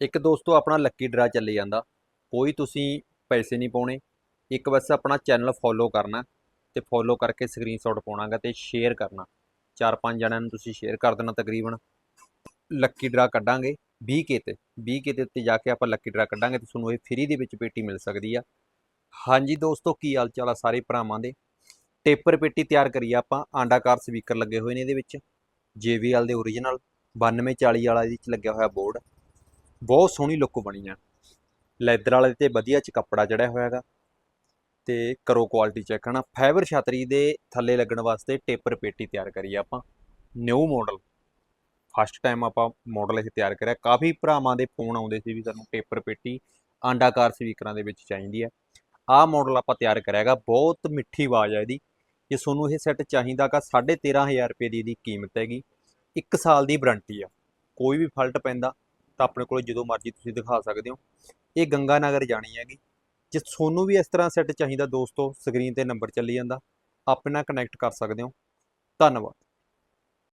ਇੱਕ ਦੋਸਤੋ, ਆਪਣਾ ਲੱਕੀ ਡਰਾ ਚੱਲੇ ਜਾਂਦਾ। ਕੋਈ ਤੁਸੀਂ ਪੈਸੇ ਨਹੀਂ ਪਾਉਣੇ। ਇੱਕ ਬਸ ਆਪਣਾ ਚੈਨਲ ਫੋਲੋ ਕਰਨਾ ਤੇ ਫੋਲੋ ਕਰਕੇ ਸਕਰੀਨਸ਼ਾਟ ਪਾਉਣਾਗਾ ਤੇ ਸ਼ੇਅਰ ਕਰਨਾ। ਚਾਰ ਪੰਜ ਜਣਿਆਂ ਨੂੰ ਤੁਸੀਂ ਸ਼ੇਅਰ ਕਰ ਦੇਣਾ ਤਕਰੀਬਨ। ਲੱਕੀ ਡਰਾ ਕੱਢਾਂਗੇ 20 ਕੇ ਤੇ। 20 ਕੇ ਦੇ ਉੱਤੇ ਜਾ ਕੇ ਆਪਾਂ ਲੱਕੀ ਡਰਾ ਕੱਢਾਂਗੇ ਤੇ ਤੁਹਾਨੂੰ ਇਹ ਫ੍ਰੀ ਦੇ ਵਿੱਚ ਪੇਟੀ ਮਿਲ ਸਕਦੀ ਆ। ਹਾਂਜੀ ਦੋਸਤੋ, ਕੀ ਹਾਲ ਚਾਲ ਆ ਸਾਰੇ ਭਰਾਵਾਂ ਦੇ? ਟੇਪਰ ਪੇਟੀ ਤਿਆਰ ਕਰੀ ਆਪਾਂ। ਆਂਡਾਕਾਰ ਸਪੀਕਰ ਲੱਗੇ ਹੋਏ ਨੇ ਇਹਦੇ ਵਿੱਚ। JBL ਦੇ ਓਰੀਜਨਲ 9240 ਵਾਲਾ ਇਹਦੇ ਵਿੱਚ ਲੱਗਿਆ ਹੋਇਆ ਬੋਰਡ ਬਹੁਤ ਸੋਹਣੀ ਲੁੱਕ ਬਣੀ ਆ। ਲੈਦਰ ਵਾਲੇ ਤੇ ਵਧੀਆ ਚ ਕੱਪੜਾ ਚੜਿਆ ਹੋਇਆ ਹੈਗਾ। ਤੇ ਕਰੋ ਕੁਆਲਿਟੀ ਚੈੱਕ ਹਨਾ? ਫਾਈਬਰ ਛਤਰੀ ਦੇ ਥੱਲੇ ਲੱਗਣ ਵਾਸਤੇ ਟੇਪਰ ਪੇਟੀ ਤਿਆਰ ਕਰੀ ਆਪਾਂ। ਨਿਊ ਮਾਡਲ ਫਸਟ ਟਾਈਮ ਆਪਾਂ ਮਾਡਲ ਇਹ ਤਿਆਰ ਕਰਿਆ। ਕਾਫੀ ਭਰਾਵਾਂ ਦੇ ਫੋਨ ਆਉਂਦੇ ਸੀ ਵੀ ਸਾਨੂੰ ਟੇਪਰ ਪੇਟੀ ਆਂਡਾਕਾਰ ਸਪੀਕਰਾਂ ਦੇ ਵਿੱਚ ਚਾਹੀਦੀ ਹੈ ਆਹ ਮਾਡਲ ਆਪਾਂ ਤਿਆਰ ਕਰਿਆ ਹੈਗਾ। ਬਹੁਤ ਮਿੱਠੀ ਆਵਾਜ਼ ਹੈ ਇਹਦੀ। ਜੇ ਤੁਹਾਨੂੰ ਇਹ ਸੈੱਟ ਚਾਹੀਦਾਗਾ 13500 ਰੁਪਏ ਦੀ ਇਹਦੀ ਕੀਮਤ ਹੈਗੀ। 1 ਸਾਲ ਦੀ ਵਾਰੰਟੀ ਆ। ਕੋਈ ਵੀ ਫਾਲਟ ਪੈਂਦਾ। ਤਾਂ ਆਪਣੇ ਕੋਲ ਜਦੋਂ ਮਰਜ਼ੀ ਤੁਸੀਂ ਦਿਖਾ ਸਕਦੇ ਹੋ। ਇਹ ਗੰਗਾ ਨਗਰ ਜਾਣੀ ਹੈਗੀ। ਜੇ ਤੁਹਾਨੂੰ ਵੀ ਇਸ ਤਰ੍ਹਾਂ ਸੈੱਟ ਚਾਹੀਦਾ ਦੋਸਤੋ ਸਕਰੀਨ ਤੇ ਨੰਬਰ ਚੱਲੀ ਜਾਂਦਾ। ਆਪਣਾ ਕਨੈਕਟ ਕਰ ਸਕਦੇ ਹੋ। ਧੰਨਵਾਦ।